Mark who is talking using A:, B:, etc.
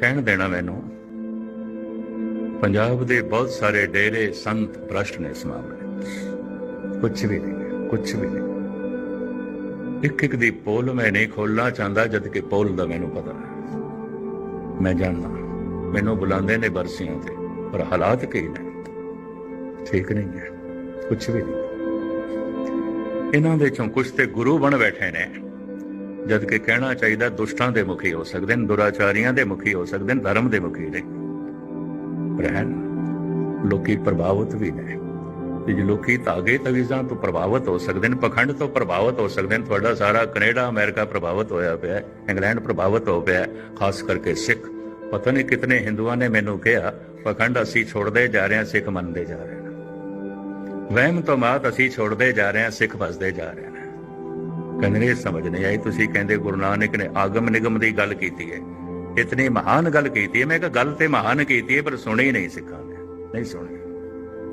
A: ਕਹਿਣ ਦੇਣਾ ਮੈਨੂੰ, ਪੰਜਾਬ ਦੇ ਬਹੁਤ ਸਾਰੇ ਡੇਰੇ ਸੰਤ ਭ੍ਰਸ਼ਟ ਨੇ ਇਸ ਮਾਮਲੇ ਕੁਝ ਵੀ ਨਹੀਂ ਕੁਝ ਵੀ ਨਹੀਂ। ਇੱਕ ਇੱਕ ਦੀ ਪੋਲ ਮੈਂ ਨਹੀਂ ਖੋਲਣਾ ਚਾਹੁੰਦਾ, ਜਦ ਕਿ ਪੋਲ ਦਾ ਮੈਨੂੰ ਪਤਾ ਹੈ। ਮੈਂ ਜਾਣਦਾ ਮੈਨੂੰ ਬੁਲਾਉਂਦੇ ਨੇ ਬਰਸੀਆਂ ਤੇ, ਪਰ ਹਾਲਾਤ ਕੀ ਨੇ? ਠੀਕ ਨਹੀਂ ਹੈ ਕੁਝ ਵੀ ਨਹੀਂ। ਇਹਨਾਂ ਦੇ ਚੋਂ ਕੁਝ ਤੇ ਗੁਰੂ ਬਣ ਬੈਠੇ ਨੇ। ਜਦ ਕਿ ਕਹਿਣਾ ਚਾਹੀਦਾ ਦੁਸ਼ਟਾਂ ਦੇ ਮੁਖੀ ਹੋ ਸਕਦੇ ਨੇ, ਦੁਰਾਚਾਰੀਆਂ ਦੇ ਮੁਖੀ ਹੋ ਸਕਦੇ ਨੇ, ਧਰਮ ਦੇ ਮੁਖੀ ਨੇ। ਰਹਿਣ ਲੋਕੀ ਪ੍ਰਭਾਵਿਤ ਵੀ ਨੇ। ਤੇ ਜੇ ਲੋਕੀ ਧਾਗੇ ਤਵੀਜ਼ਾਂ ਤੋਂ ਪ੍ਰਭਾਵਿਤ ਹੋ ਸਕਦੇ ਨੇ, ਪਖੰਡ ਤੋਂ ਪ੍ਰਭਾਵਿਤ ਹੋ ਸਕਦੇ ਨੇ, ਤੁਹਾਡਾ ਸਾਰਾ ਕੈਨੇਡਾ, ਅਮਰੀਕਾ ਪ੍ਰਭਾਵਿਤ ਹੋਇਆ ਪਿਆ ਹੈ, ਇੰਗਲੈਂਡ ਪ੍ਰਭਾਵਿਤ ਹੋ ਪਿਆ ਖਾਸ ਕਰਕੇ ਸਿੱਖ। ਪਤਾ ਨਹੀਂ ਕਿਤਨੇ ਹਿੰਦੂਆਂ ਨੇ ਮੈਨੂੰ ਕਿਹਾ, ਪਖੰਡ ਅਸੀਂ ਛੋੜਦੇ ਜਾ ਰਹੇ ਹਾਂ, ਸਿੱਖ ਮੰਨਦੇ ਜਾ ਰਹੇ ਹਾਂ ਵਹਿਮ ਤੋਂ ਮਾਤ ਅਸੀਂ ਛੋੜਦੇ ਜਾ ਰਹੇ ਹਾਂ, ਸਿੱਖ ਵਸਦੇ ਜਾ ਰਹੇ ਨੇ। ਕਹਿੰਦੇ ਨੇ ਸਮਝ ਨਹੀਂ ਆਈ, ਤੁਸੀਂ ਕਹਿੰਦੇ ਗੁਰੂ ਨਾਨਕ ਨੇ ਆਗਮ ਨਿਗਮ ਦੀ ਗੱਲ ਕੀਤੀ ਹੈ। ਇਤਨੀ ਮਹਾਨ ਗੱਲ ਕੀਤੀ ਹੈ, ਮੈਂ ਕਿਹਾ ਗੱਲ ਤੇ ਮਹਾਨ ਕੀਤੀ ਹੈ, ਪਰ ਸੁਣੀ ਨਹੀਂ ਸਿੱਖਾਂ ਨੇ, ਨਹੀਂ ਸੁਣੀ।